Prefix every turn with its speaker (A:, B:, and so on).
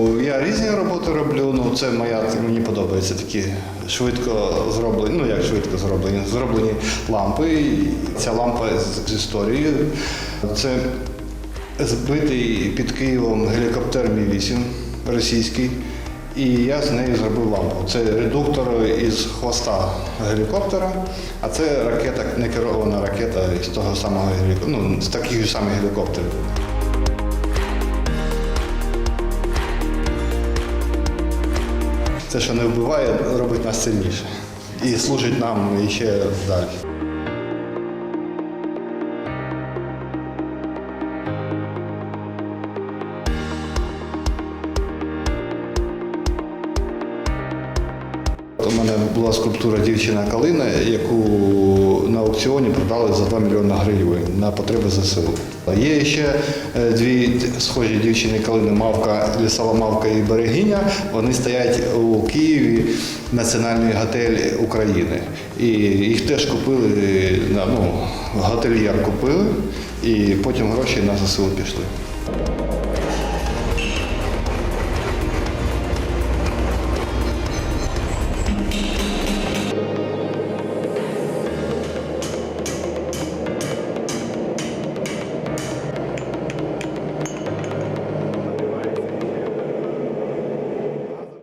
A: Я різні роботи роблю. Ну це моя мені подобається такі швидко зроблені. Ну як швидко зроблені, зроблені лампи. Ця лампа з, історією. Це збитий під Києвом гелікоптер Мі-8 російський. І я з нею зробив лампу. Це редуктор із хвоста гелікоптера, а це ракета, некерована ракета з того самого гелікоптера, ну, з таких ж самих гелікоптерів. Це, що не вбиває, робить нас сильніше. І служить нам ще далі. У мене була скульптура дівчина Калина, яку на аукціоні продали за 2 мільйони гривень на потреби ЗСУ. Є ще е, дві схожі дівчини Калини Мавка, лісова мавка і берегиня. Вони стоять у Києві Національний готель України. І їх теж купили ну, готельєр купили, і потім гроші на ЗСУ пішли.